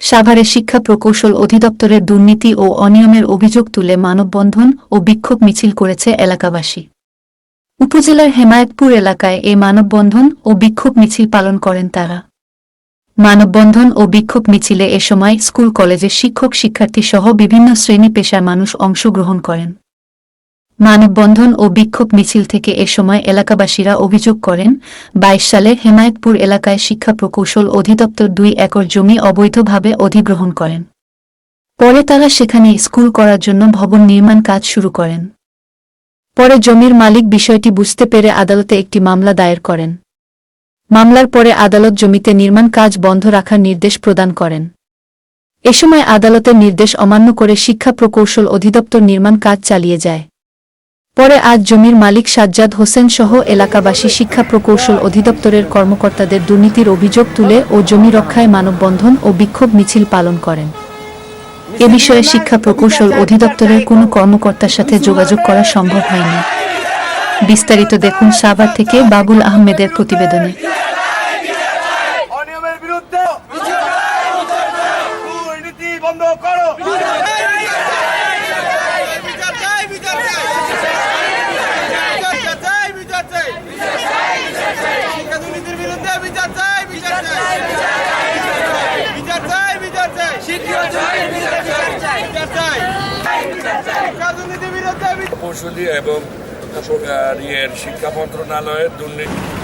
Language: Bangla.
সাভারে শিক্ষা প্রকৌশল অধিদপ্তরের দুর্নীতি ও অনিয়মের অভিযোগ তুলে মানববন্ধন ও বিক্ষোভ মিছিল করেছে এলাকাবাসী। উপজেলার হেমায়তপুর এলাকায় এ মানববন্ধন ও বিক্ষোভ মিছিল পালন করেন তারা। মানববন্ধন ও বিক্ষোভ মিছিলে এ সময় স্কুল, কলেজের শিক্ষক শিক্ষার্থী সহ বিভিন্ন শ্রেণি পেশার মানুষ অংশগ্রহণ করেন। মানববন্ধন ও বিক্ষোভ মিছিল থেকে এ সময় এলাকাবাসীরা অভিযোগ করেন, বাইশ সালে হেমায়তপুর এলাকায় শিক্ষা প্রকৌশল অধিদপ্তর দুই একর জমি অবৈধভাবে অধিগ্রহণ করেন। পরে তারা সেখানে স্কুল করার জন্য ভবন নির্মাণ কাজ শুরু করেন। পরে জমির মালিক বিষয়টি বুঝতে পেরে আদালতে একটি মামলা দায়ের করেন। মামলার পরে আদালত জমিতে নির্মাণ কাজ বন্ধ রাখার নির্দেশ প্রদান করেন। এ সময় আদালতের নির্দেশ অমান্য করে শিক্ষা প্রকৌশল অধিদপ্তর নির্মাণ কাজ চালিয়ে যায়। পরে আজ জমির মালিক সাজ্জাদ হোসেন সহ এলাকাবাসী শিক্ষা প্রকৌশল অধিদপ্তরের কর্মকর্তাদের দুর্নীতির অভিযোগ তুলে ও জমি রক্ষায় মানববন্ধন ও বিক্ষোভ মিছিল পালন করেন। এ বিষয়ে শিক্ষা প্রকৌশল অধিদপ্তরের কোনো কর্মকর্তার সাথে যোগাযোগ করা সম্ভব হয়নি। বিস্তারিত দেখুন সাভার থেকে বাবুল আহমেদের প্রতিবেদনে বিচার চাই বিচার চাই বিচার চাই বিচার চাই শিক্ষা প্রকৌশলী এবং শিক্ষা মন্ত্রণালয়ের দুর্নীতি